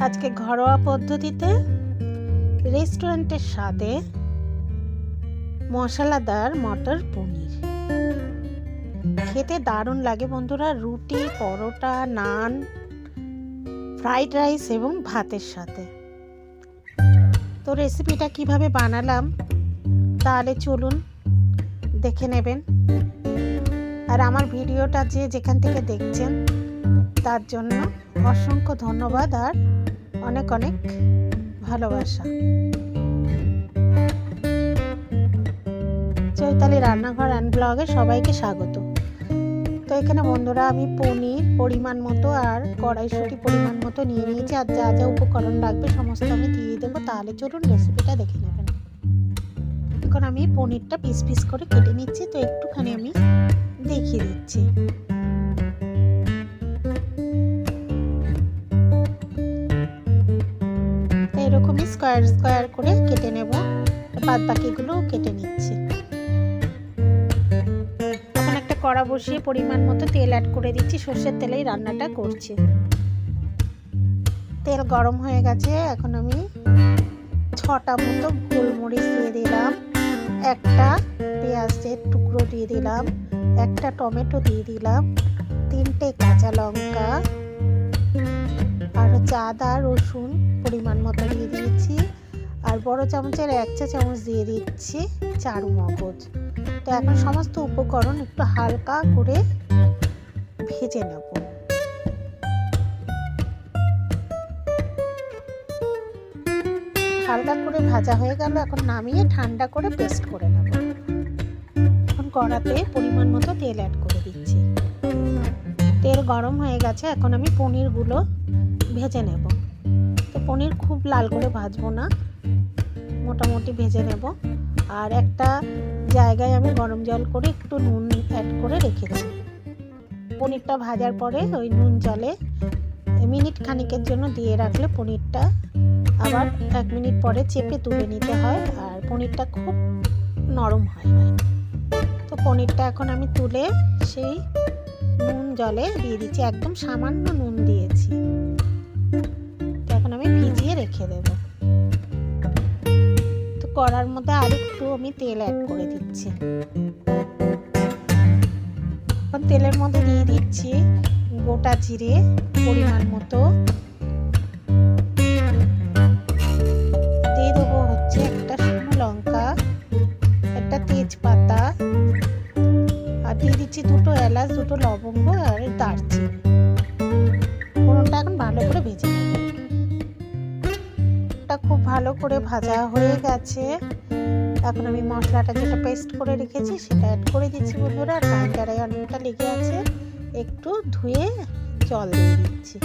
আজকে ঘরোয়া পদ্ধতিতে রেস্টুরেন্টের স্বাদে মশলাদার মটর পনির। খেতে দারুণ লাগে বন্ধুরা, রুটি, পরোটা, নান, ফ্রাইড রাইস এবং ভাতের সাথে। তো রেসিপিটা কীভাবে বানালাম তাহলে চলুন দেখে নেবেন। আর আমার ভিডিওটা যে যেখান থেকে দেখছেন তার জন্য অসংখ্য ধন্যবাদ আর অনেক অনেক ভালোবাসা। চৈতালি রান্নাঘর অ্যান্ড ব্লগে সবাইকে স্বাগত। তো এখানে বন্ধুরা আমি পনির পরিমাণ মতো আর কড়াইশুটি পরিমাণ মতো নিয়ে নিয়েছি আর যা যা উপকরণ লাগবে সমস্ত আমি দিয়ে দেবো। তাহলে চলুন রেসিপিটা দেখে নেবেন। এখন আমি পনিরটা পিস পিস করে কেটে নিচ্ছি, তো একটুখানি আমি দেখিয়ে দিচ্ছি। স্কোয়ার স্কোয়ার করে কেটে নেব। বাদ বাকিগুলো কেটে নিচ্ছি। এখন একটা কড়া বসিয়ে পরিমাণ মতো তেল অ্যাড করে দিচ্ছি। সর্ষের তেলেই রান্নাটা করছি। তেল গরম হয়ে গেছে। এখন আমি ছটা মতো গোলমরিচ দিয়ে দিলাম। একটা পেঁয়াজের টুকরো দিয়ে দিলাম। একটা টমেটো দিয়ে দিলাম। তিনটে কাঁচা লঙ্কা। হচ্ছে আদা রসুন পরিমাণ মতো দিয়ে দিয়েছি। আর বড় চামচের এক চা চামচ দিয়ে দিচ্ছি চারু মগজ। তো এখন সমস্ত উপকরণ একটু হালকা করে ভেজে নেব। হালকা করে ভাজা হয়ে গেল, এখন নামিয়ে ঠান্ডা করে পেস্ট করে নেব। এখন কড়াতে পরিমাণ মতো তেল অ্যাড করে দিচ্ছি। তেল গরম হয়ে গেছে, এখন আমি পনিরগুলো ভেজে নেব। তো পনির খুব লাল করে ভাজবো না, মোটামুটি ভেজে নেব। আর একটা জায়গায় আমি গরম জল করে একটু নুন অ্যাড করে রেখেছি পনিরটা ভাজার পরে ওই নুন জলে মিনিট খানিকের জন্য দিয়ে রাখলে পনিরটা আবার এক মিনিট পরে চেপে তুলে নিতে হয় আর পনিরটা খুব নরম হয় তো পনিরটা এখন আমি তুলে সেই নুন জলে দিয়ে দিচ্ছি, একদম সামান্য নুন দিয়েছি। তো এখন আমি ভিজিয়ে রেখে দেব। তো কড়ার মধ্যে আরেকটু আমি তেল অ্যাড করে দিচ্ছি। এখন তেলের মধ্যে দিয়ে দিচ্ছি গোটা জিরে পরিমাণ মতো। দিয়ে দেবো হচ্ছে একটা শুকনো লঙ্কা, একটা তেজপাতা। আর দিয়ে দিচ্ছি দুটো এলাচ, দুটো লবঙ্গ আর দারচিনি। ভেজে খুব ভালো করে ভাজা হয়ে গেছে। এখন আমি মশলাটা যেটা পেস্ট করে রেখেছি সেটা অ্যাড করে দিচ্ছি বন্ধুরা। আর গ্রাইন্ডারে অনেকটা লেগে আছে। একটু ধুয়ে জল দিয়ে দিচ্ছি।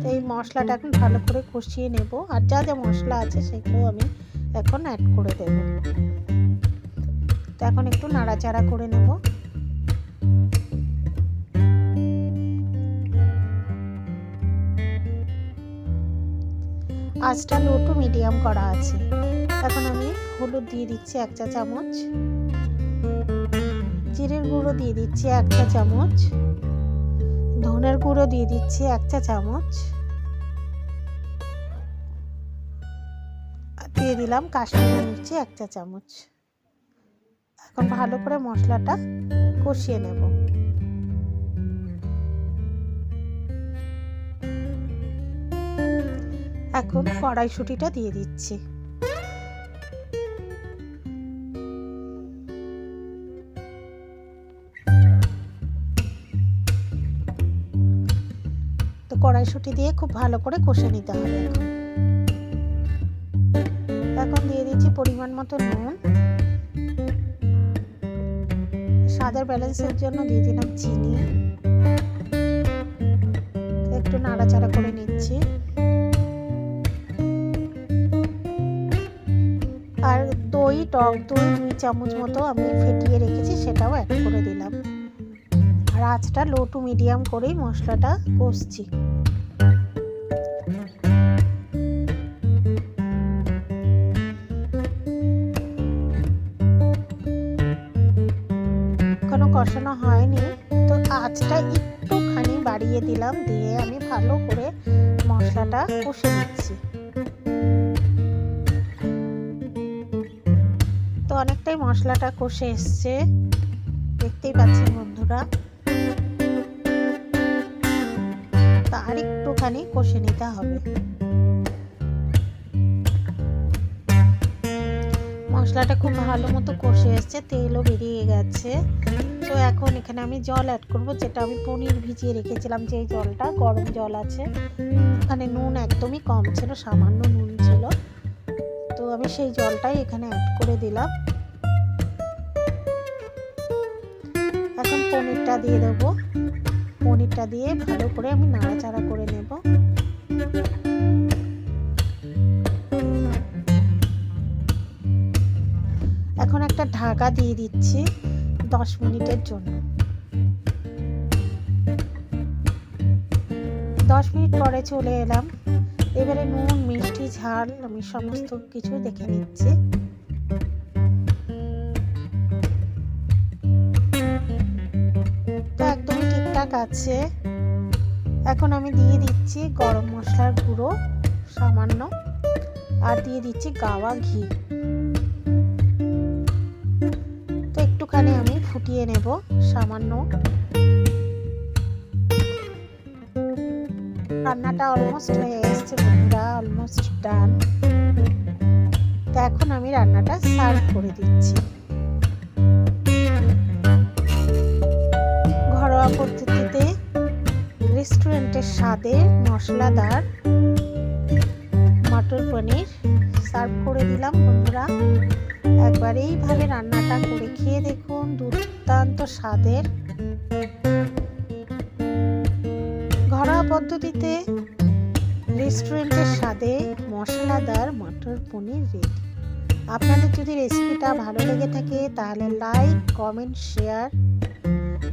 তো এই মশলাটা এখন ভালো করে কষিয়ে নেব। আর যা যা মশলা আছে সেগুলো আমি এখন অ্যাড করে দেব। তো এখন একটু নাড়াচাড়া করে নেব। আঁচটা লো টু মিডিয়াম করা আছে। এখন আমি হলুদ দিয়ে দিচ্ছি এক চা চামচ। জিরের গুঁড়ো দিয়ে দিচ্ছি এক চা চামচ। ধনের গুঁড়ো দিয়ে দিচ্ছি এক চা চামচ। দিয়ে দিলাম কাশ্মীরি মির্চি এক চা চামচ। এখন ভালো করে মশলাটা কষিয়ে নেব। এখন কড়াইশুটিটা দিয়ে দিচ্ছি। তো কড়াইশুটি দিয়ে খুব ভালো করে কষে নিতে হবে এখন। দিয়ে দিচ্ছি পরিমাণ মতো নুন। স্বাদের ব্যালেন্সের জন্য দিয়ে দিলাম চিনি। একটু নাড়াচাড়া করে নিচ্ছি। টক দই দুই চামচ মতো আমি ফেটিয়ে রেখেছি, সেটাও অ্যাড করে দিলাম। আর আঁচটা লো টু মিডিয়াম করেই মশলাটা কষছি। এখনও কষানো হয়নি, তো আঁচটা একটুখানি বাড়িয়ে দিলাম, দিয়ে আমি ভালো করে মশলাটা কষে নিচ্ছি। তো মশলাটা কষে এসছে। দেখতেই পাচ্ছেন বন্ধুরা। তা আর একটুখানি কষে নিতে হবে। মশলাটা খুব ভালো মতো কষে এসছে, তেলও বেরিয়ে গেছে। তো এখন এখানে আমি জল অ্যাড করব, যেটা আমি পনির ভিজিয়ে রেখেছিলাম, যে জলটা, গরম জল আছে। ওখানে নুন একদমই কম ছিল, সামান্য নুন ছিল। তো আমি সেই জলটাই এখানে অ্যাড করে দিলাম। পনিরটা দিয়ে দেবো। পনিরটা দিয়ে ভালো করে আমি নাড়াচাড়া করে নেব। এখন একটা ঢাকা দিয়ে দিচ্ছি দশ মিনিটের জন্য। দশ মিনিট পরে চলে এলাম। এবারে নুন, মিষ্টি, ঝাল আমি সমস্ত কিছু দেখে নিচ্ছি। আছে এখন আমি দিয়ে দিচ্ছি গরম মশলার গুঁড়ো, সামান্য। আর দিয়ে দিচ্ছি গাওয়া ঘি। তো একটুখানি আমি ফুটিয়ে নেব, সামান্য। রান্নাটা অলমোস্ট হয়ে এসছে বন্ধুরা অলমোস্ট ডান তো এখন আমি রান্নাটা সার্ভ করে দিচ্ছি। রেস্টুরেন্টের স্বাদে মশলাদার মটর পনির সার্ভ করে দিলাম, বন্ধুরা। একবার এইভাবে রান্নাটা করে খেয়ে দেখুন, দুর্দান্ত স্বাদের। ঘরোয়া পদ্ধতিতে রেস্টুরেন্টের স্বাদে মশলাদার মটর পনির রেডি আপনাদের যদি রেসিপিটা ভালো লেগে থাকে, তাহলে লাইক কমেন্ট শেয়ার